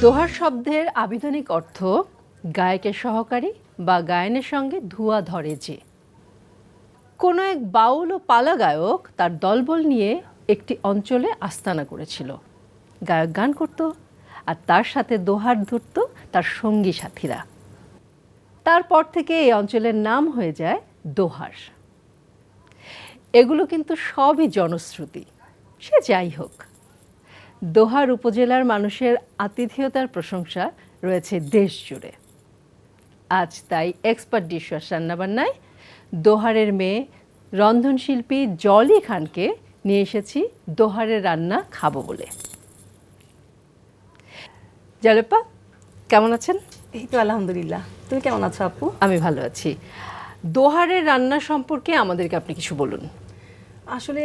দোহার শব্দের আবিধানিক অর্থ গায়কের সহকারী বা গায়নের সঙ্গে ধোঁয়া ধরে যে। কোনো এক বাউল ও পালা গায়ক তার দলবল নিয়ে একটি অঞ্চলে আস্তানা করেছিল। গায়ক গান করত আর তার সাথে দোহার ধরত তার সঙ্গী সাথীরা। তারপর থেকে এই অঞ্চলের নাম হয়ে যায় দোহার। এগুলো কিন্তু সবই জনশ্রুতি। সে যাই হোক। দোহার উপজেলার মানুষের আতিথেয়তার প্রশংসা রয়েছে দেশ জুড়ে। আজ তাই এক্সপার্ট ডিশওয়াশ রান্নাবান্নায় দোহারের মেয়ে রন্ধনশিল্পী জলি খানকে নিয়ে এসেছি দোহারের রান্না খাব বলে। জলেপা কেমন আছেন? এই তো আলহামদুলিল্লাহ। তুমি কেমন আছো আপু? আমি ভালো আছি। দোহারের রান্না সম্পর্কে আমাদেরকে আপনি কিছু বলুন। আসলে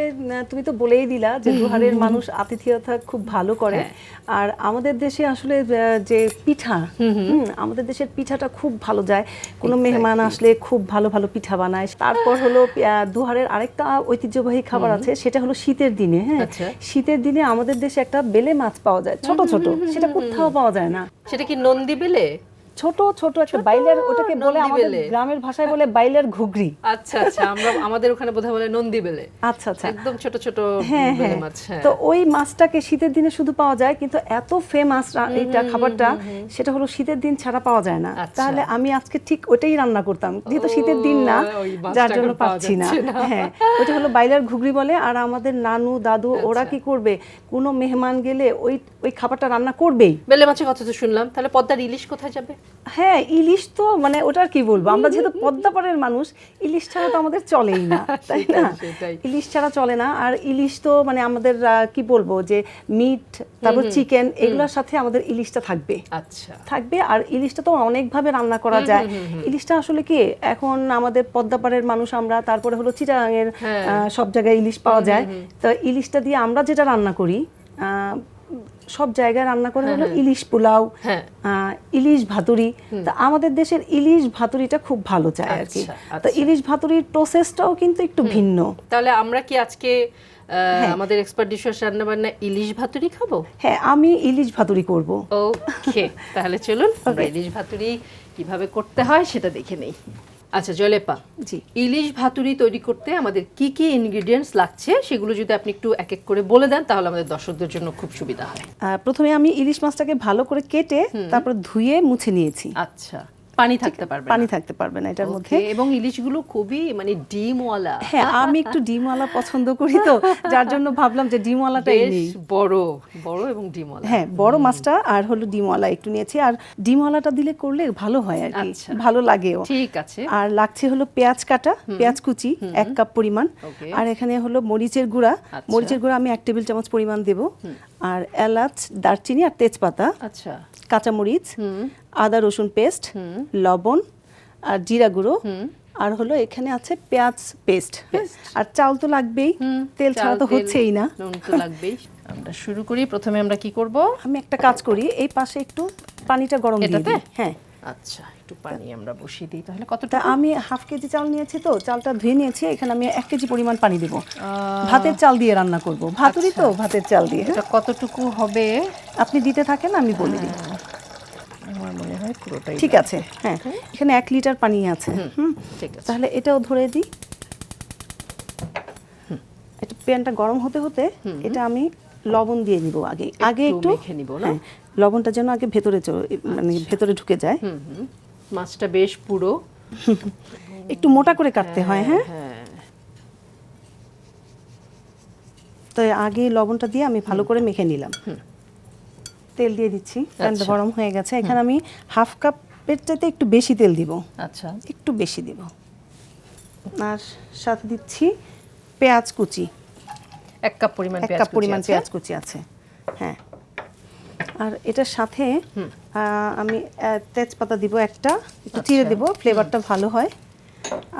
তুমি তো বলেই দিলা যে দুহারের মানুষ আতিথেয়তা খুব ভালো করে। হ্যাঁ। আর আমাদের দেশে আসলে যে পিঠা আমাদের দেশের পিঠাটা খুব ভালো যায়। কোনো মেহমান আসলে খুব ভালো ভালো পিঠা বানায়। তারপর হলো দুহারের আরেকটা ঐতিহ্যবাহী খাবার আছে সেটা হলো শীতের দিনে হ্যাঁ। আচ্ছা। শীতের দিনে আমাদের দেশে একটা বেলে মাছ পাওয়া যায় ছোট ছোট। সেটা কোথাও পাওয়া যায় না। সেটা কি নন্দী বেলে ছোট ছোট একটা বাইলের ওটাকে বলে আমাদের গ্রামের ভাষায় বলে বাইলের ঘুগরি। আচ্ছা আচ্ছা আমরা আমাদের ওখানে বোধহয় বলে নন্দী বেলে আচ্ছা আচ্ছা। একদম ছোট ছোট হ্যাঁ বেলে হ্যাঁ। মাছ হ্যাঁ। তো ওই মাছটাকে শীতের দিনে শুধু পাওয়া যায় কিন্তু এত ফেমাস এইটা খাবারটা সেটা হলো শীতের দিন ছাড়া পাওয়া যায় না। আচ্ছা। তাহলে আমি আজকে ঠিক ওটাই রান্না করতাম। যেহেতু শীতের দিন না যার জন্য পাচ্ছি না। হ্যাঁ ওটা হলো বাইলার ঘুগরি বলে আর আমাদের নানু দাদু ওরা আচ্ছা। কি করবে? কোনো মেহমান গেলে ওই ওই খাবারটা রান্না করবেই। বেলে মাছের কথা তো শুনলাম। তাহলে পদ্মার ইলিশ কোথায় যাবে? হ্যাঁ ইলিশ তো মানে ওটার কি বলব? আমরা যেহেতু পদ্মাপাড়ের মানুষ ইলিশ ছাড়া তো আমাদের চলেই না তাই না। ইলিশ ছাড়া চলে না আর ইলিশ তো মানে আমাদের কি বলব যে মিট তারপর চিকেন এগুলোর সাথে আমাদের ইলিশটা থাকবে। আচ্ছা। থাকবে আর ইলিশটা তো অনেকভাবে রান্না করা যায়। ইলিশটা আসলে কি এখন আমাদের পদ্মাপাড়ের মানুষ আমরা তারপরে হলো চিটাগাঙের হ্যাঁ। সব জায়গায় ইলিশ পাওয়া যায়। তো ইলিশটা দিয়ে আমরা যেটা রান্না করি আহ, সব জায়গায় রান্না করে হলো ইলিশ পোলাও হ্যাঁ। ইলিশ ভাতুরি তা আমাদের দেশের ইলিশ ভাতুরিটা খুব ভালো যায় আর কি। আচ্ছা, তো আচ্ছা। ইলিশ ভাতুরির প্রসেসটাও কিন্তু একটু ভিন্ন। তাহলে আমরা কি আজকে আমাদের এক্সপার্ট ডিশওয়াশ রান্না বান্না ইলিশ ভাতুরি খাব? হ্যাঁ আমি ইলিশ ভাতুরি করব। ওকে তাহলে চলুন আমরা ইলিশ ভাতুরি কীভাবে করতে হয় সেটা দেখে নেই। আচ্ছা জলেপা। জি। ইলিশ ভাতুরি তৈরি করতে আমাদের কি কি ইনগ্রিডিয়েন্টস লাগছে সেগুলো যদি আপনি একটু এক এক করে বলে দেন তাহলে আমাদের দর্শকদের জন্য খুব সুবিধা হয়। আহ, প্রথমে আমি ইলিশ মাছটাকে ভালো করে কেটে তারপর ধুয়ে মুছে নিয়েছি। আচ্ছা। পানি থাকতে পারবে পানি থাকতে পারবে না এটার মধ্যে। এবং ইলিশগুলো খুবই মানে ডিমওয়ালা। হ্যাঁ আমি একটু ডিমওয়ালা পছন্দ করি তো যার জন্য ভাবলাম যে ডিমওয়ালাটাই বড় বড় এবং ডিমওয়ালা। হ্যাঁ বড় মাছটা আর হলো ডিমওয়ালা একটু নিয়েছি। আর ডিমওয়ালাটা দিলে করলে ভালো হয় আর কি আচ্ছা। ভালো লাগেও। ঠিক আছে। আর লাগছে হলো পেঁয়াজ কাটা পেঁয়াজ কুচি এক কাপ পরিমাণ। আর এখানে হলো মরিচের গুঁড়া। আচ্ছা। মরিচের গুঁড়া আমি এক টেবিল চামচ পরিমাণ দেব। আর এলাচ দারচিনি আর তেজপাতা। আচ্ছা। কাঁচামরিচ আদা রসুন পেস্ট লবণ আর জিরা গুঁড়ো। আর হলো এখানে আছে পেঁয়াজ পেস্ট। আর চাল তো লাগবেই। তেল ছাড়া তো হচ্ছেই না। নুন তো লাগবেই। আমরা শুরু করি প্রথমে আমরা কি করব? আমি একটা কাজ করি এই পাশে একটু পানিটা গরম দিয়ে? দিই। হ্যাঁ। আচ্ছা। একটু পানি আমরা বসিয়ে দিই তাহলে কতটা আমি হাফ কেজি চাল নিয়েছি তো চালটা ধুয়ে নিয়েছি এখানে আমি এক কেজি পরিমাণ পানি দেবো। ভাতের চাল দিয়ে রান্না করব। ভাতুরি তো ভাতের চাল দিয়ে হ্যাঁ? এটা কতটুকু হবে? আপনি দিতে থাকেন আমি বলে দিই। আমার মনে হয় পুরোটাই ঠিক আছে হ্যাঁ। এখানে এক লিটার পানি আছে হুম ঠিক আছে। তাহলে এটাও ধরে দিই। এটা প্যানটা গরম হতে হতে এটা আমি লবণ দিয়ে নিব আগে। আগে একটু মেখে নিব না? হ্যাঁ, লবণটা যেন আগে ভেতরে চ- মানে ভেতরে ঢুকে যায়। মাছটা বেশ পুরো। একটু মোটা করে কাটতে হয় হ্যাঁ হ্যাঁ? তো আগে লবণটা দিয়ে আমি ভালো করে মেখে নিলাম। তেল দিয়ে দিচ্ছি প্যানটা আচ্ছা। গরম হয়ে গেছে। এখানে আমি হাফ কাপের চাইতে একটু বেশি তেল দিব। আচ্ছা। একটু বেশি দিব। আর সাথে দিচ্ছি পেঁয়াজ কুচি। এক কাপ পরিমাণ এক পেঁয়াজ কাপ কুচি পরিমাণ আছে। পেঁয়াজ কুচি আছে। হ্যাঁ। আর এটার সাথে আমি তেজপাতা দিব একটা একটু চিড়ে আচ্ছা। দেব ফ্লেভারটা ভালো হয়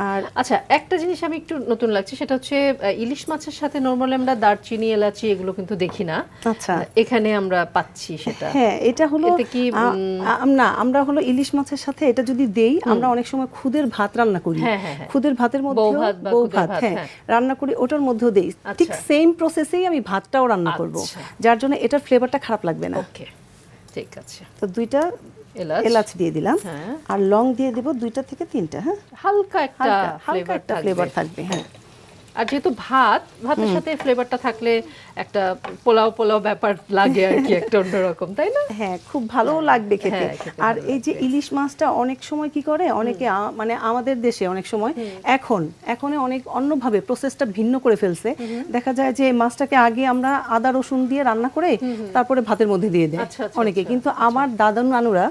আর আচ্ছা একটা জিনিস আমি একটু নতুন লাগছে সেটা হচ্ছে ইলিশ মাছের সাথে নর্মালি আমরা দারচিনি এলাচি এগুলো কিন্তু দেখি না আচ্ছা এখানে আমরা পাচ্ছি সেটা হ্যাঁ এটা হলো এতে কি, না আমরা হলো ইলিশ মাছের সাথে এটা যদি দেই আমরা অনেক সময় খুদের ভাত রান্না করি হ্যাঁ, হ্যাঁ, হ্যাঁ। খুদের ভাতের মধ্যে বউ ভাত হ্যাঁ। রান্না করি ওটার মধ্যেও দেই ঠিক আচ্ছা। সেম প্রসেসেই আমি ভাতটাও রান্না করব আচ্ছা। যার জন্য এটার ফ্লেভারটা খারাপ লাগবে না ওকে ঠিক আছে। তো দুইটা এলাচ? এলাচ দিয়ে দিলাম। হ্যাঁ। আর লং দিয়ে দেব দুইটা থেকে তিনটা হ্যাঁ? হালকা একটা হালকা একটা ফ্লেভার থাকবে হ্যাঁ। আর যেহেতু ভাত ভাতের সাথে ফ্লেভারটা থাকলে একটা পোলাও পোলাও ব্যাপার লাগে আর কি একটা অন্যরকম তাই না? হ্যাঁ খুব ভালো লাগবে খেতে। হ্যাঁ, আর এই যে ইলিশ মাছটা অনেক সময় কি করে অনেকে মানে আমাদের দেশে অনেক সময় এখন এখন অনেক অন্যভাবে প্রসেসটা ভিন্ন করে ফেলছে। দেখা যায় যে মাছটাকে আগে আমরা আদা রসুন দিয়ে রান্না করে তারপরে ভাতের মধ্যে দিয়ে দেয় আচ্ছা, আচ্ছা, অনেকে। কিন্তু আমার দাদা নানুরা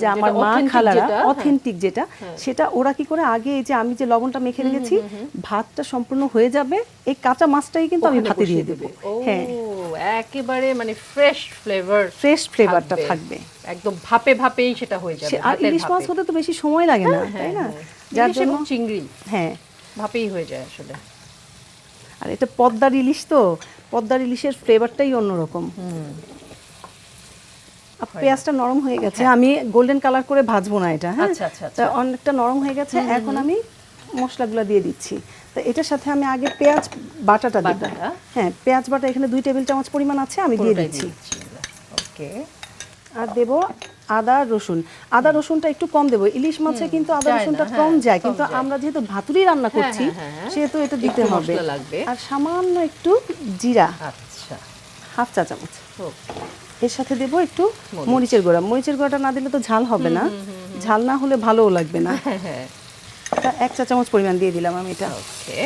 যে আমার মা খালারা হ্যাঁ। অথেন্টিক যেটা সেটা ওরা কি করে আগে এই যে আমি যে লবণটা মেখে রেখেছি ভাতটা সম্পূর্ণ হয়ে যাবে এই কাঁচা মাছটাই কিন্তু আমি ভাতে দিয়ে দেবো। হ্যাঁ। একেবারে মানে ফ্রেশ ফ্লেভার ফ্রেশ ফ্লেভারটা থাকবে। একদম ভাপে ভাপেই সেটা হয়ে যাবে আর ইলিশ মাছ হতে তো বেশি সময় লাগে না হ্যাঁ, তাই না? হ্যাঁ। যার জন্য চিংড়ি। হ্যাঁ। ভাপেই হয়ে যায় আসলে। আর এটা পদ্মার ইলিশ তো পদ্মার ইলিশের ফ্লেভারটাই অন্যরকম। পেঁয়াজটা নরম হয়ে গেছে আমি গোল্ডেন কালার করে ভাজবো না এটা হ্যাঁ? আচ্ছা, আচ্ছা, তা অনেকটা নরম হয়ে গেছে এখন আমি মশলাগুলো দিয়ে দিচ্ছি। তো এটার সাথে আমি আগে পেঁয়াজ বাটাটা দেব। হ্যাঁ পেঁয়াজ বাটা এখানে দুই টেবিল চামচ পরিমাণ আছে আমি দিয়ে দিচ্ছি। ওকে। আর দেব আদা রসুন। আদা রসুনটা একটু কম দেবো। ইলিশ মাছে কিন্তু আদা রসুনটা হ্যাঁ, কম যায় কিন্তু আমরা যেহেতু ভাতুরি রান্না করছি হ্যাঁ, হ্যাঁ। সেহেতু এটা দিতে হবে। লাগবে। আর সামান্য একটু জিরা। আচ্ছা। হাফ চা চামচ। এর সাথে দেব একটু মরিচের গুঁড়া। মরিচের গুঁড়াটা না দিলে তো ঝাল হবে না। ঝাল না হলে ভালোও লাগবে না। হ্যাঁ। হ্যাঁ তা এক চা চামচ পরিমাণ দিয়ে দিলাম আমি এটা। ওকে।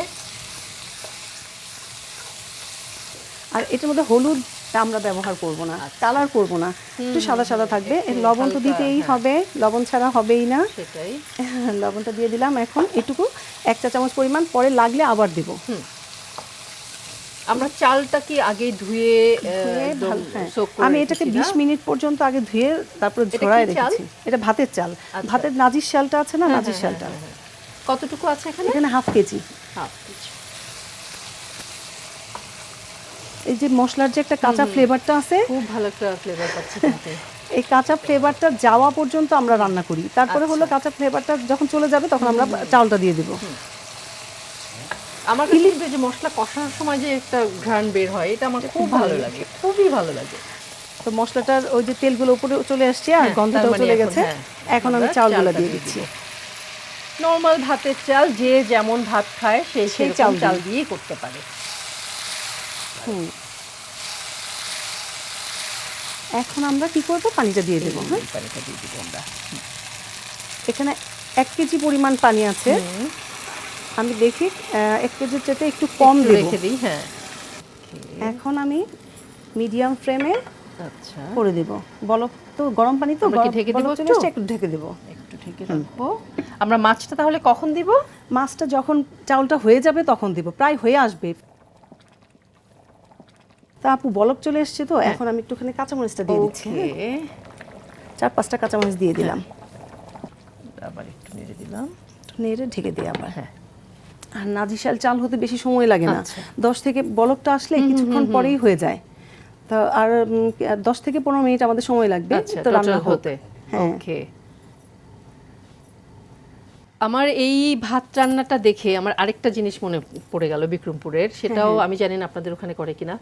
আর এটার মধ্যে হলুদ আমরা ব্যবহার করব না কালার করব না একটু সাদা সাদা থাকবে। লবণ তো দিতেই হ্যাঁ। হবে লবণ ছাড়া হবেই না। সেটাই। লবণটা দিয়ে দিলাম এখন এটুকু এক চা চামচ পরিমাণ পরে লাগলে আবার দেব। আমরা চালটা কি আগে ধুয়ে হ্যাঁ। আমি এটাকে রেখেছি বিশ না? মিনিট পর্যন্ত আগে ধুয়ে তারপর এটা ঝরায় রেখেছি। এটা ভাতের চাল। আচ্ছা। ভাতের নাজির শালটা আছে না? নাজির শালটা। কতটুকু আছে এখানে? এখানে হাফ কেজি। Half KG. এই যে মশলার যে একটা কাঁচা ফ্লেভারটা আছে খুব ভালো একটা ফ্লেভার পাচ্ছি এই কাঁচা ফ্লেভারটা যাওয়া পর্যন্ত আমরা রান্না করি। তারপরে হলো আচ্ছা। কাঁচা ফ্লেভারটা যখন চলে যাবে তখন আমরা চালটা দিয়ে দেবো। আমার কাছে যে মশলা কষানোর সময় যে একটা ঘ্রাণ বের হয় এটা আমার খুব ভালো লাগে। খুবই ভালো লাগে। তো মশলাটার ওই যে তেলগুলো উপরে চলে আসছে আর হ্যাঁ, গন্ধটাও মানে চলে গেছে। হ্যাঁ, এখন আমি চালগুলো দিয়ে দিচ্ছি। নর্মাল ভাতের চাল যে যেমন ভাত খায় সে সেই চাল চাল দিয়েই করতে পারে। হুম। এখন আমরা কি করব? পানিটা দিয়ে দেবো হ্যাঁ? পানিটা দিয়ে দিব আমরা। এখানে এক কেজি পরিমাণ পানি আছে। আমি দেখি এক কেজির চাইতে একটু কম রেখে দিই হ্যাঁ। এখন আমি মিডিয়াম ফ্লেমে আচ্ছা। করে দেব। বলক তো গরম পানি তো ঢেকে দেবো একটু? একটু ঢেকে দেবো। ঢেকে রাখব। আমরা মাছটা তাহলে কখন দিব? মাছটা যখন চাউলটা হয়ে যাবে তখন দিব প্রায় হয়ে আসবে। তা আপু বলক চলে এসছে তো? এখন আমি একটুখানি কাঁচামরিচটা দিয়ে দিচ্ছি হ্যাঁ? চার পাঁচটা কাঁচামরিচ দিয়ে দিলাম। আবার একটু নেড়ে দিলাম। নেড়ে ঢেকে দিই আবার। হ্যাঁ। আর নাজিশাল চাল হতে বেশি সময় লাগে না। আচ্ছা। দশ থেকে বলকটা আসলে কিছুক্ষণ পরেই হয়ে যায়। তো আর দশ থেকে পনেরো মিনিট আমাদের সময় লাগবে। আচ্ছা তো রান্না হতে। হ্যাঁ। আমার এই ভাত রান্নাটা দেখে আমার আরেকটা জিনিস মনে পড়ে গেল বিক্রমপুরের সেটাও আমি জানি না আপনাদের ওখানে করে কিনা।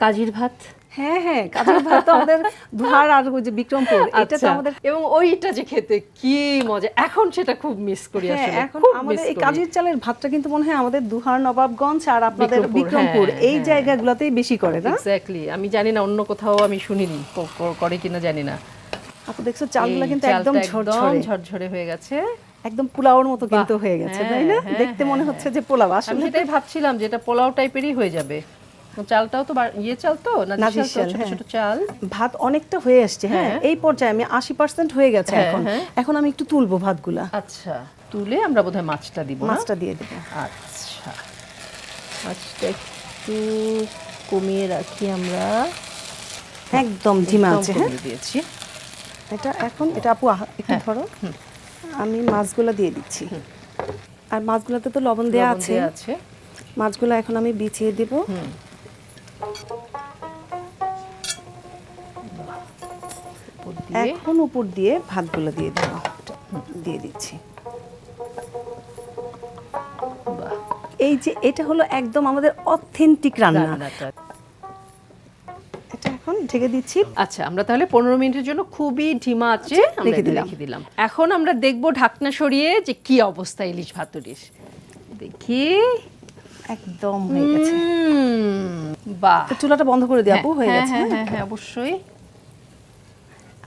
কাজির ভাত? হ্যাঁ হ্যাঁ কাজের ভাত তো আমাদের আর যে বিক্রমপুর এটা তো আচ্ছা, আমাদের এবং ওইটা যে খেতে কি মজা এখন সেটা খুব মিস করি হ্যাঁ, আসলে এখন আমাদের এই। চালের ভাতটা কিন্তু মনে হয় আমাদের দুহার নবাবগঞ্জ আর আপনাদের বিক্রমপুর, হ্যাঁ, এই হ্যাঁ। জায়গাগুলোতেই বেশি করে না? এক্স্যাক্টলি আমি জানি না অন্য কোথাও আমি শুনিনি করে কিনা জানি না। আপু দেখছ চালগুলো কিন্তু একদম ঝরঝরে হয়ে গেছে। একদম পোলাওর মতো কিন্তু হয়ে গেছে তাই না? হ্যাঁ, হ্যাঁ, দেখতে মনে হচ্ছে যে পোলাও আমি আসলে সেটাই ভাবছিলাম যে এটা পোলাও টাইপেরই হয়ে যাবে। চালটাও তো ইয়ে চাল তো? না চাল তো, ছোট হ্যাঁ। ছোট চাল? ভাত অনেকটা হয়ে আসছে হ্যাঁ। হ্যাঁ। এই পর্যায়ে আমি আশি পার্সেন্ট হয়ে গেছে হ্যাঁ, এখন। হ্যাঁ। এখন আমি একটু তুলবো ভাতগুলা। আচ্ছা তুলে আমরা বোধহয় মাছটা দিব? মাছটা দিয়ে দেবো। আচ্ছা। মাছটা একটু কমিয়ে রাখি আমরা। একদম ধিমা আছে হ্যাঁ। দিয়েছি। এটা এখন এটা আপু একটু হ্যাঁ, ধরো। আমি মাছগুলো দিয়ে দিচ্ছি। আর মাছগুলোতে তো লবণ দেওয়া আছে। আছে। মাছগুলো এখন আমি বিছিয়ে দেব। এখন উপর দিয়ে ভাতগুলো দিয়ে দেব। দিয়ে দিচ্ছি। এই যে এটা হলো একদম আমাদের অথেন্টিক রান্না। এখন ঢেকে দিচ্ছি। আচ্ছা আমরা তাহলে পনেরো মিনিটের জন্য খুবই ঢিমা আছে রেখে দিলাম। রেখে দিলাম। এখন আমরা দেখব ঢাকনা সরিয়ে যে কি অবস্থা ইলিশ ভাতুরির দেখি। একদম হয়ে গেছে। বাহ। চুলাটা বন্ধ করে দিই আপু হয়ে হ্যাঁ, গেছে হ্যাঁ হ্যাঁ? হ্যাঁ হ্যাঁ অবশ্যই।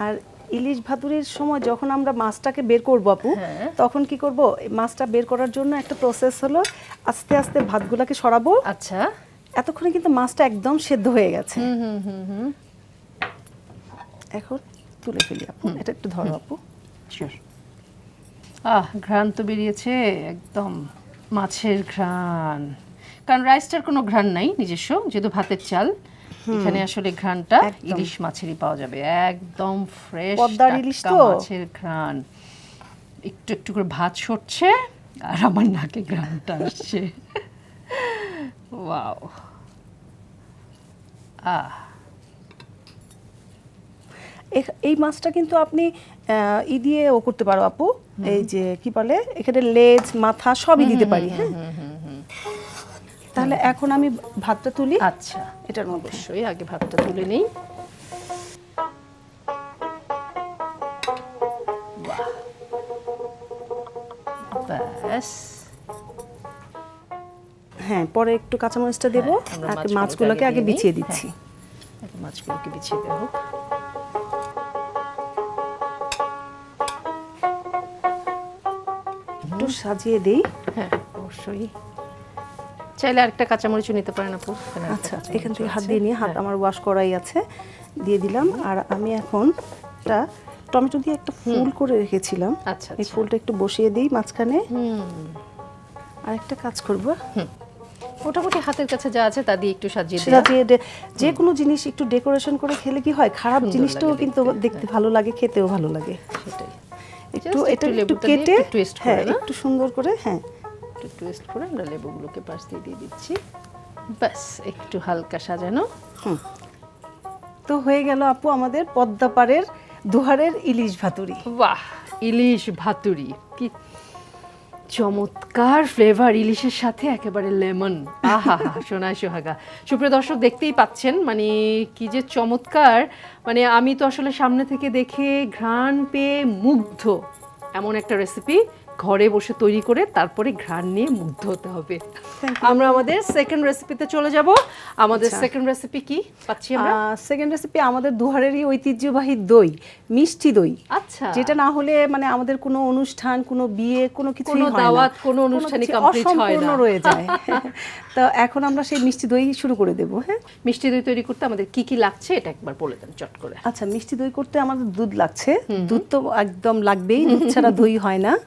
আর ইলিশ ভাতুরির সময় যখন আমরা মাছটাকে বের করব আপু হ্যাঁ। তখন কি করব? মাছটা বের করার জন্য একটা প্রসেস হলো আস্তে আস্তে ভাতগুলোকে সরাবো। আচ্ছা। এতক্ষণে কিন্তু মাছটা একদম সেদ্ধ হয়ে গেছে। হুম হুম হুম হুম। এখন তুলে ফেলি আপু এটা একটু ধরো আপু। আহ ঘ্রাণ তো বেরিয়েছে একদম মাছের ঘ্রাণ। কারণ রাইসটার কোনো ঘ্রাণ নাই নিজস্ব যেহেতু ভাতের চাল। এখানে আসলে ঘ্রাণটা ইলিশ মাছেরই পাওয়া যাবে। একদম ফ্রেশ পদ্মার ইলিশ তো। মাছের ঘ্রাণ। একটু একটু করে ভাত সরছে আর আমার নাকে ঘ্রাণটা আসছে। ওয়াও আহ এখ- এই মাছটা কিন্তু আপনি ই দিয়ে ও করতে পারো আপু। এই যে কি বলে? এখানে লেজ মাথা সবই দিতে পারি হ্যাঁ? তাহলে এখন আমি ভাতটা তুলি। আচ্ছা। এটার মধ্যে। অবশ্যই আগে ভাতটা তুলে নেই। বাহ। ব্যাস। হ্যাঁ পরে একটু কাঁচামরিচটা দেবো। হ্যাঁ, আর মাছগুলোকে আগে। বিছিয়ে দিচ্ছি। মাছগুলোকে বিছিয়ে হোক। একটু সাজিয়ে দিই। হ্যাঁ অবশ্যই। চাইলে আরেকটা কাঁচামরিচও নিতে পারেন আপু। আচ্ছা এখান থেকে হাত দিয়ে নিয়ে হাত হ্যাঁ। আমার ওয়াশ করাই আছে। দিয়ে দিলাম। আর আমি এখন একটা টমেটো দিয়ে একটা ফুল করে রেখেছিলাম। আচ্ছা এই আচ্ছা। ফুলটা একটু বসিয়ে দিই মাঝখানে। হুম। আর একটা কাজ করব। মোটামুটি হাতের কাছে যা আছে তা দিয়ে একটু সাজিয়ে দেওয়া যে কোনো জিনিস একটু ডেকোরেশন করে খেলে কি হয়? খারাপ জিনিসটাও কিন্তু দেখতে, ভালো লাগে খেতেও ভালো লাগে। সেটাই। একটু এটা একটু কেটে করে হ্যাঁ একটু সুন্দর করে হ্যাঁ। একটু টুইস্ট করে আমরা লেবুগুলোকে পাশ দিয়ে দিয়ে দিচ্ছি। ব্যাস একটু হালকা সাজানো। তো হয়ে গেল আপু আমাদের পদ্মাপাড়ের দুহারের ইলিশ ভাতুরি বাহ ইলিশ ভাতুরি কি চমৎকার ফ্লেভার ইলিশের সাথে একেবারে লেমন আহা সোনায় সোহাগা। সুপ্রিয় দর্শক, দেখতেই পাচ্ছেন মানে কি যে চমৎকার। মানে আমি তো আসলে সামনে থেকে দেখে ঘ্রাণ পেয়ে মুগ্ধ। এমন একটা রেসিপি ঘরে বসে তৈরি করে তারপরে ঘ্রাণ নিয়ে মুগ্ধ হতে হবে। আমরা আমাদের সেকেন্ড রেসিপিতে চলে যাব। আমাদের সেকেন্ড রেসিপি কি? পাচ্ছি আমরা? সেকেন্ড রেসিপি আমাদের দুহারেরই ঐতিহ্যবাহী দই মিষ্টি দই। আচ্ছা। যেটা না হলে মানে আমাদের কোনো অনুষ্ঠান কোনো বিয়ে কোনো কিছু কোনো দাওয়াত, কোনো অনুষ্ঠানই complete হয় না। রয়ে যায়। তো এখন আমরা সেই মিষ্টি দই শুরু করে দেব হ্যাঁ? মিষ্টি দই তৈরি করতে আমাদের কি কি লাগছে এটা একবার বলে দেন চট করে। আচ্ছা মিষ্টি দই করতে আমাদের দুধ লাগছে। দুধ তো একদম লাগবেই দুধ ছাড়া দই হয় না।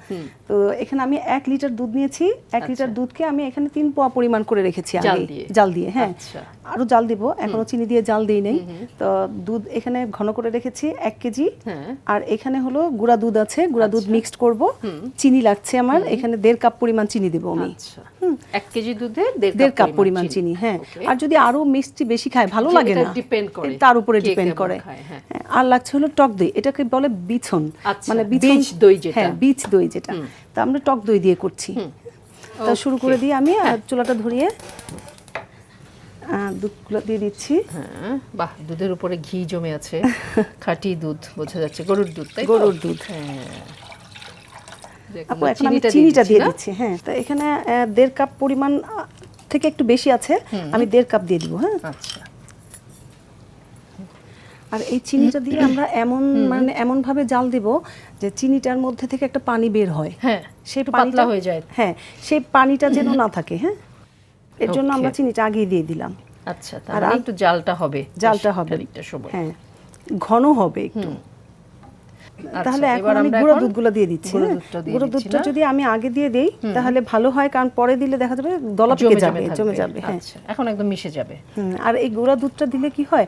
তো এখানে আমি এক লিটার দুধ নিয়েছি এক লিটার দুধকে আমি এখানে তিন পোয়া পরিমাণ করে রেখেছি আচ্ছা। জাল আগে দিয়ে? জাল দিয়ে হ্যাঁ। আচ্ছা। আরও জাল দিব এখনও চিনি দিয়ে জাল দিই নেই। তো দুধ এখানে ঘন করে রেখেছি এক কেজি। হ্যাঁ। আর এখানে হলো গুঁড়া দুধ আছে গুঁড়া দুধ মিক্সড করব। চিনি লাগছে আমার এখানে দেড় কাপ পরিমাণ চিনি দেবো আমি। আচ্ছা। এক কেজি দুধে দেড় কাপ পরিমাণ চিনি। হ্যাঁ। আর যদি আরও মিষ্টি বেশি খায় ভালো লাগে না। করে, তার উপরে ডিপেন্ড করে। হ্যাঁ। হ্যাঁ, আর লাগছে হলো টক দই এটাকে বলে বিছন। আচ্ছা, মানে বীজ দই যেটা। হ্যাঁ বীজ দই যেটা। তা আমরা টক দই দিয়ে করছি। তা শুরু করে দিয়ে আমি হ্যাঁ। আর চুলাটা ধরিয়ে দুধগুলো দিয়ে দিচ্ছি। হ্যাঁ বাহ দুধের উপরে ঘি জমে আছে। খাঁটি দুধ বোঝা যাচ্ছে। গরুর দুধ তাই গরুর দুধ। হ্যাঁ। আপু এখন আমি চিনিটা দিয়ে দিচ্ছি হ্যাঁ। তো এখানে দেড় কাপ পরিমাণ থেকে একটু বেশি আছে। আমি দেড় কাপ দিয়ে দিব হ্যাঁ। আচ্ছা। আর এই চিনিটা দিয়ে আমরা এমন মানে এমন ভাবে জাল দিব যে চিনিটার মধ্যে থেকে একটা পানি বের হয়। হ্যাঁ সেই পাতলা হয়ে যায়। হ্যাঁ সেই পানিটা যেন না থাকে হ্যাঁ? এর জন্য আমরা চিনিটা আগিয়ে দিয়ে দিলাম। আচ্ছা আর একটু জালটা হবে। জালটা হবে। খানিকটা সময়। হ্যাঁ ঘন হবে একটু। আচ্ছা, তাহলে এখন এবার আমি আমরা গুঁড়ো দুধগুলো দিয়ে দিচ্ছি গুঁড়ো হ্যাঁ? দুধটা? যদি আমি আগে দিয়ে দেই তাহলে ভালো হয় কারণ পরে দিলে দেখা যাবে দলা পেকে যাবে জমে যাবে হ্যাঁ। আচ্ছা এখন একদম মিশে যাবে। আর এই গুঁড়া দুধটা দিলে কি হয়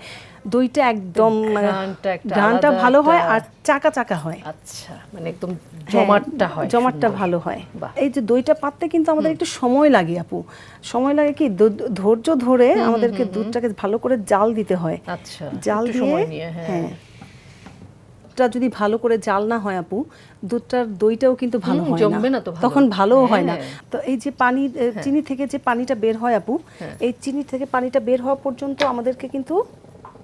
দইটা একদম মানে ঘ্রাণটা ঘ্রাণটা আলাদা ভালো হয় আর চাকা চাকা হয়। আচ্ছা মানে একদম হ্যাঁ, জমাটটা হয় জমাটটা ভালো হয়। এই যে দইটা পাততে কিন্তু আমাদের একটু সময় লাগে আপু। সময় লাগে কি? ধৈর্য ধরে আমাদেরকে দুধটাকে ভালো করে জাল দিতে হয়। আচ্ছা জাল দিয়ে সময় নিয়ে হ্যাঁ। দুধটা যদি ভালো করে জাল না হয় আপু দুধটার দইটাও কিন্তু ভালো হয় জমবে না তো তখন ভালোও হয় না। হ্যাঁ। তো এই যে পানি চিনি থেকে যে পানিটা বের হয় আপু এই চিনি থেকে পানিটা বের হওয়া পর্যন্ত আমাদেরকে কিন্তু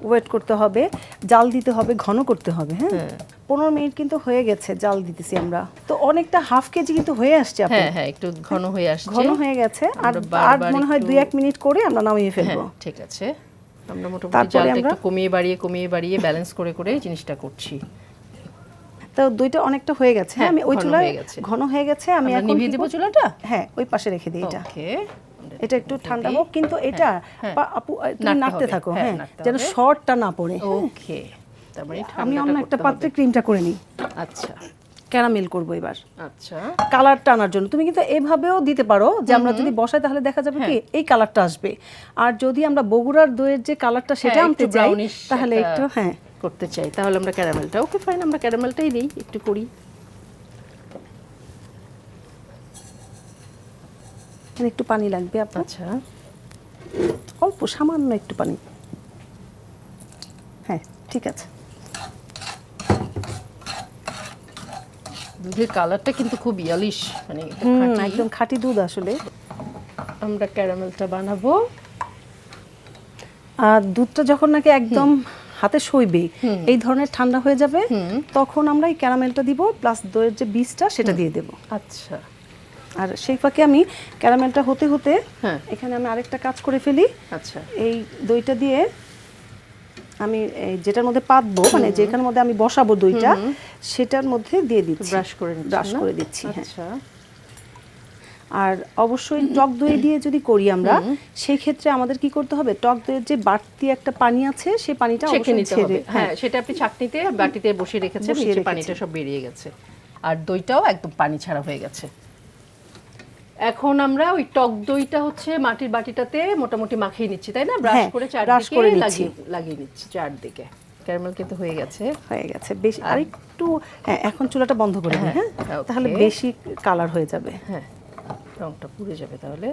ওয়েট করতে হবে জাল দিতে হবে ঘন করতে হবে হ্যাঁ? পনেরো মিনিট কিন্তু হয়ে গেছে জাল দিতেছি আমরা। তো অনেকটা হাফ কেজি কিন্তু হয়ে আসছে হ্যাঁ হ্যাঁ একটু ঘন হয়ে আসছে। ঘন হয়ে গেছে আর আর মনে হয় দুই এক মিনিট করে আমরা নামিয়ে হ্যাঁ ফেলব। ঠিক আছে। আমরা মোটামুটি জালটা একটু কমিয়ে বাড়িয়ে কমিয়ে বাড়িয়ে ব্যালেন্স করে করে জিনিসটা করছি। তো দুইটা অনেকটা হয়ে গেছে হ্যাঁ? হ্যাঁ, আমি ওই হয়ে গেছে। ঘন হয়ে গেছে আমি এখন নিভিয়ে দেবো? চুলাটা? হ্যাঁ ওই পাশে রেখে দিই এটা। ওকে। এটা একটু ঠান্ডা হোক কিন্তু এটা হ্যাঁ। আপু তুমি নাড়তে থাকো হ্যাঁ, হ্যাঁ যেন। শর্টটা না পড়ে। ওকে মানে আমি অন্য একটা পাত্রে ক্রিমটা করে নিই। আচ্ছা। ক্যারামেল করব এবার। আচ্ছা। কালারটা আনার জন্য। তুমি কিন্তু এভাবেও দিতে পারো যে আমরা যদি বসাই তাহলে দেখা যাবে কি হ্যাঁ। এই কালারটা আসবে। আর যদি আমরা বগুড়ার দইয়ের যে কালারটা সেটা হ্যাঁ, আনতে যাই তাহলে একটু হ্যাঁ। করতে চাই। তাহলে আমরা ক্যারামেলটা ওকে ফাইন আমরা ক্যারামেলটাই দিই একটু করি। একটু পানি লাগবে আপনার আচ্ছা। অল্প সামান্য একটু পানি। হ্যাঁ ঠিক আছে। দুধের কালারটা কিন্তু খুব ইয়ালিশ মানে একদম খাঁটি দুধ আসলে। আমরা ক্যারামেলটা বানাবো। আর দুধটা যখন নাকি একদম হাতে সইবে এই ধরনের ঠান্ডা হয়ে যাবে তখন আমরা এই ক্যারামেলটা দিব প্লাস দইয়ের যে বীজটা সেটা দিয়ে দেব। আচ্ছা। আর সেই ফাঁকে আমি ক্যারামেলটা হতে হতে হ্যাঁ। এখানে আমি আরেকটা কাজ করে ফেলি। আচ্ছা। এই দইটা দিয়ে আমি যেটার মধ্যে পাতবো মানে যেখানের মধ্যে আমি বসাবো দইটা সেটার মধ্যে দিয়ে দিচ্ছি। ব্রাশ করে ব্রাশ করে দিচ্ছি হ্যাঁ। আচ্ছা। আর অবশ্যই টক দই দিয়ে যদি করি আমরা সেই ক্ষেত্রে আমাদের কি করতে হবে? টক দইয়ের যে বাড়তি একটা পানি আছে সেই পানিটা অবশ্যই নিতে ছেড়ে হবে হ্যাঁ। সেটা আপনি চাটনিতে বাটিতে বসিয়ে রেখেছেন নিচে পানিটা সব বেরিয়ে গেছে। আর দইটাও একদম পানি ছাড়া হয়ে গেছে। এখন আমরা ওই টক দইটা হচ্ছে মাটির বাটিটাতে মোটামুটি মাখিয়ে নিচ্ছি তাই না? ব্রাশ হ্যাঁ, করে চারদিকে লাগিয়ে লাগিয়ে নিচ্ছি চারদিকে। ক্যারামেল কিন্তু হয়ে গেছে। হয়ে গেছে। বেশি আর একটু হ্যাঁ এখন চুলাটা বন্ধ করে দিই হ্যাঁ হ্যাঁ, তাহলে বেশি কালার হয়ে যাবে। হ্যাঁ রংটা পুড়ে যাবে তাহলে।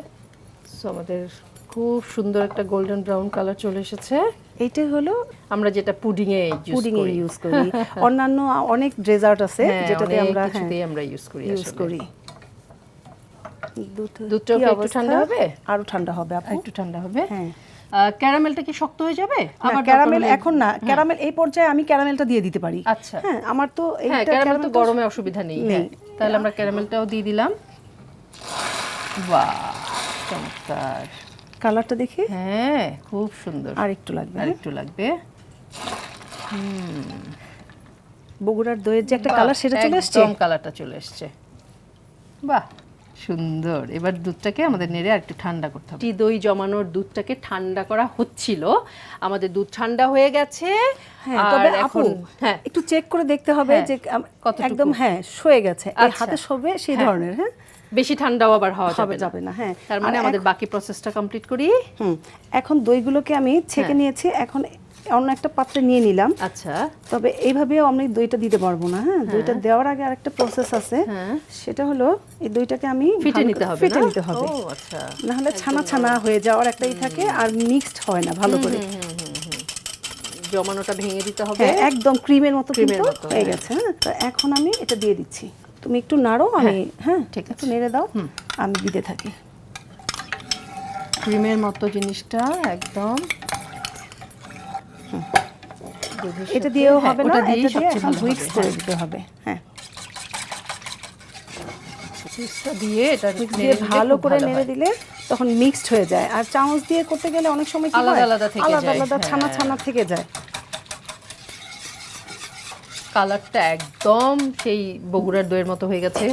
সো আমাদের খুব সুন্দর একটা গোল্ডেন ব্রাউন কালার চলে এসেছে। এইটাই হলো আমরা যেটা পুডিং এ পুডিং এ ইউজ করি। অন্যান্য অনেক ডেজার্ট আছে হ্যাঁ, যেটাতে আমরা আমরা ইউজ করি ইউজ করি। একটু ঠান্ডা হবে? আরও ঠান্ডা হবে আপু। একটু ঠান্ডা হবে? হ্যাঁ। ক্যারামেলটা কি শক্ত হয়ে যাবে? আবার ক্যারামেল এখন না। ক্যারামেল এই পর্যায়ে আমি ক্যারামেলটা দিয়ে দিতে পারি। আচ্ছা। হ্যাঁ আমার তো হ্যাঁ এইটা ক্যারামেল তো গরমে অসুবিধা নেই। হ্যাঁ তাহলে আমরা ক্যারামেলটাও দিয়ে দিলাম। বাহ চমৎকার। কালারটা দেখে। হ্যাঁ খুব সুন্দর। আর একটু লাগবে আর হ্যাঁ? একটু লাগবে। বগুড়ার দইয়ের যে একটা কালার সেটা চলে এসছে? কালারটা চলে এসছে। বাহ সুন্দর। এবার দুধটাকে আমাদের নেড়ে আর একটু ঠান্ডা করতে হবে। দই জমানোর দুধটাকে ঠান্ডা করা হচ্ছিল। আমাদের দুধ ঠান্ডা হয়ে গেছে। হ্যাঁ তবে আপু এখন হ্যাঁ। একটু চেক করে দেখতে হবে হ্যাঁ, যে কতটুকু? একদম হ্যাঁ সয়ে গেছে। এই আচ্ছা। হাতে শোবে সেই হ্যাঁ। ধরনের হ্যাঁ? বেশি ঠান্ডাও আবার হওয়া যাবে না। যাবে না হ্যাঁ। তার মানে আমাদের বাকি প্রসেসটা কমপ্লিট করি। হুম এখন দইগুলোকে আমি ছেঁকে। নিয়েছি। এখন অন্য একটা পাত্রে নিয়ে নিলাম। আচ্ছা। তবে এইভাবেও আমি দইটা দিতে পারব না হ্যাঁ? দইটা দেওয়ার আগে আরেকটা প্রসেস আছে। হ্যাঁ। সেটা হলো এই দইটাকে আমি ফিটে নিতে হবে ফেটে নিতে হবে। ও আচ্ছা। না হলে ছানা ছানা হয়ে যাওয়ার একটাই থাকে আর মিক্সড হয় না ভালো করে। জমানোটা ভেঙে দিতে হবে। হ্যাঁ একদম ক্রিমের মতো ক্রিমের মতো, হয়ে হ্যাঁ। গেছে হ্যাঁ? তো এখন আমি এটা দিয়ে দিচ্ছি। তুমি একটু নাড়ো আমি হ্যাঁ ঠিক একটু নেড়ে দাও। আমি দিতে থাকি। ক্রিমের মতো জিনিসটা একদম এটা দিয়েও হ্যাঁ, হবে না এটা দিয়ে সবচেয়ে এখন ভালো হুইক্স করে। দিতে হবে। হ্যাঁ। হুইক্সটা দিয়ে এটা দিয়ে ভালো করে নেড়ে দিলে তখন মিক্সড হয়ে যায়। আর চামচ দিয়ে করতে গেলে অনেক সময় কি আলাদা হয়? আলাদা থেকে আলাদা যায়, আলাদা ছানা হ্যাঁ। ছানা থেকে যায়। কালারটা একদম সেই বগুড়ার দইয়ের মতো হয়ে গেছে।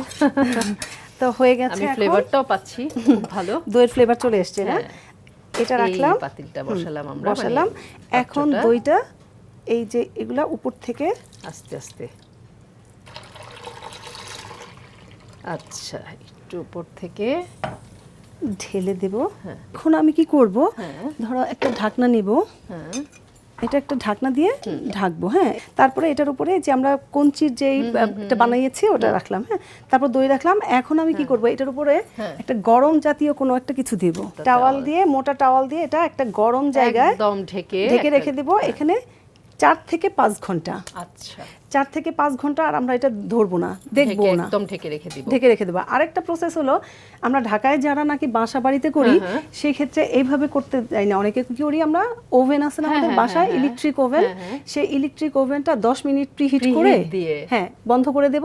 তো হয়ে গেছে আমি ফ্লেভারটাও পাচ্ছি ভালো। দইয়ের ফ্লেভার চলে এসছে না? হ্যাঁ। এটা এই রাখলাম। পাতিলটা বসালাম আমরা মানে বসালাম এখন দইটা এই যে এগুলা উপর থেকে আস্তে আস্তে। আচ্ছা একটু উপর থেকে। ঢেলে দেব। এখন আমি কি করব? হ্যাঁ। ধরো একটা ঢাকনা নেব। হ্যাঁ। এটা একটা ঢাকনা দিয়ে ঢাকবো হ্যাঁ। তারপরে এটার উপরে যে আমরা কঞ্চির যে বানিয়েছি ওটা রাখলাম হ্যাঁ। তারপর দই রাখলাম। এখন আমি কি করব এটার উপরে হ্যাঁ। একটা গরম জাতীয় কোনো একটা কিছু দিব। টাওয়াল দিয়ে মোটা টাওয়াল দিয়ে এটা একটা গরম জায়গায় একদম ঢেকে ঢেকে রেখে দিব। এখানে চার থেকে পাঁচ ঘণ্টা। আচ্ছা। চার থেকে পাঁচ ঘণ্টা আর আমরা এটা ধরবো না দেখব না। একদম ঢেকে রেখে দিব। ঢেকে রেখে দেবো। আরেকটা প্রসেস হলো আমরা ঢাকায় যারা নাকি বাসা বাড়িতে করি হ্যাঁ, সেই ক্ষেত্রে এইভাবে করতে যাই না। অনেকে কি করি আমরা ওভেন আছে না হ্যাঁ, আমাদের হ্যাঁ, বাসায় হ্যাঁ, ইলেকট্রিক ওভেন হ্যাঁ, হ্যাঁ। সেই ইলেকট্রিক ওভেনটা দশ মিনিট প্রিহিট করে দিয়ে। হ্যাঁ বন্ধ করে দেব।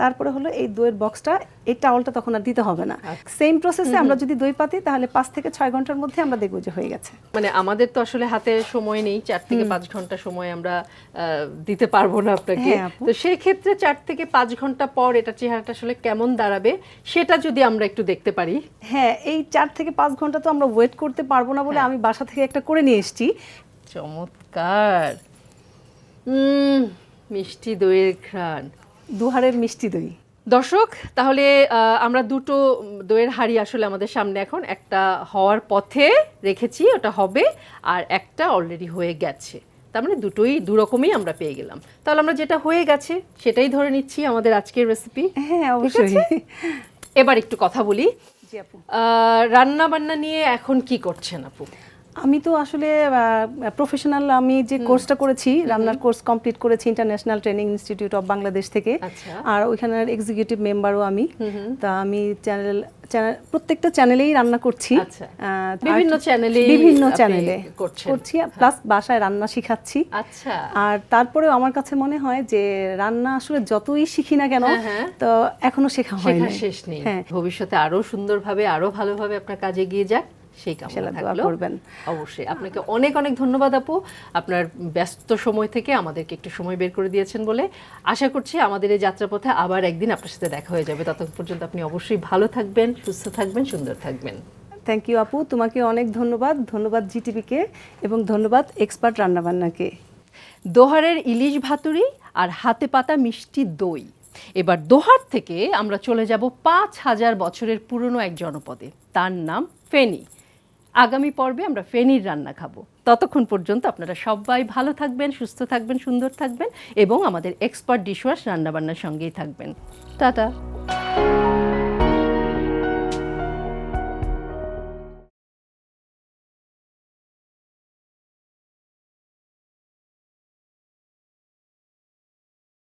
তারপরে হলো এই দইয়ের বক্সটা এই টাওয়ালটা তখন আর দিতে হবে না। আচ্ছা। সেম প্রসেসে আমরা যদি দই পাতি তাহলে পাঁচ থেকে ছয় ঘণ্টার মধ্যে আমরা দেখব যে হয়ে গেছে। মানে আমাদের তো আসলে হাতে সময় নেই চার থেকে পাঁচ ঘণ্টা সময় আমরা দিতে পারব না আপনাকে। হ্যাঁ, তো সেই ক্ষেত্রে চার থেকে পাঁচ ঘণ্টা পর এটা চেহারাটা আসলে কেমন দাঁড়াবে সেটা যদি আমরা একটু দেখতে পারি। হ্যাঁ এই চার থেকে পাঁচ ঘণ্টা তো আমরা ওয়েট করতে পারব না বলে হ্যাঁ। আমি বাসা থেকে একটা করে নিয়ে এসেছি। চমৎকার। উম, মিষ্টি দইয়ের ঘ্রাণ। দুহারের মিষ্টি দই। দর্শক তাহলে আমরা দুটো দইয়ের হাড়ি আসলে আমাদের সামনে এখন। একটা হওয়ার পথে রেখেছি ওটা হবে আর একটা অলরেডি হয়ে গেছে। তার মানে দুটোই দু রকমই আমরা পেয়ে গেলাম। তাহলে আমরা যেটা হয়ে গেছে সেটাই ধরে নিচ্ছি আমাদের আজকের রেসিপি হ্যাঁ অবশ্যই। এবার একটু কথা বলি। আপু। রান্না বান্না নিয়ে এখন কি করছেন আপু? আমি তো আসলে প্রফেশনাল আমি যে কোর্সটা করেছি রান্নার কোর্স কমপ্লিট করেছি international training institute of Bangladesh থেকে। আচ্ছা। আর ওইখানের এক্সিকিউটিভ মেম্বারও আমি। তা আমি চ্যানেল চ্যানেল প্রত্যেকটা চ্যানেলেই রান্না করছি। আচ্ছা। বিভিন্ন চ্যানেলেই বিভিন্ন চ্যানেলে করছি প্লাস বাসায় রান্না শিখাচ্ছি। আচ্ছা। আর তারপরেও আমার কাছে মনে হয় যে রান্না আসলে যতই শিখি না কেন হ্যাঁ, হ্যাঁ। তো এখনও শেখা হয় না শেষ নেই। হ্যাঁ। ভবিষ্যতে আরও সুন্দরভাবে আরও ভালোভাবে আপনার কাজে এগিয়ে যাক। সেই কামনা থাকল। করবেন। অবশ্যই। আপনাকে অনেক অনেক ধন্যবাদ আপু। আপনার ব্যস্ত সময় থেকে আমাদেরকে একটু সময় বের করে দিয়েছেন বলে আশা করছি আমাদের এই যাত্রাপথে আবার একদিন আপনার সাথে দেখা হয়ে যাবে। ততক্ষণ পর্যন্ত আপনি অবশ্যই ভালো থাকবেন সুস্থ থাকবেন সুন্দর থাকবেন। থ্যাংক ইউ আপু। তোমাকে অনেক ধন্যবাদ। ধন্যবাদ জিটিভিকে এবং ধন্যবাদ এক্সপার্ট রান্নাবান্নাকে। দোহারের ইলিশ ভাতুরি আর হাতে পাতা মিষ্টি দই। এবার দোহার থেকে আমরা চলে যাব পাঁচ হাজার বছরের পুরনো এক জনপদে। তার নাম ফেনী। আগামী পর্বে আমরা ফেনির রান্না খাব। ততক্ষণ পর্যন্ত আপনারা সবাই ভালো থাকবেন, সুস্থ থাকবেন, সুন্দর থাকবেন এবং আমাদের এক্সপার্ট ডিশওয়াশ রান্নাবান্নার সঙ্গেই থাকবেন। টাটা।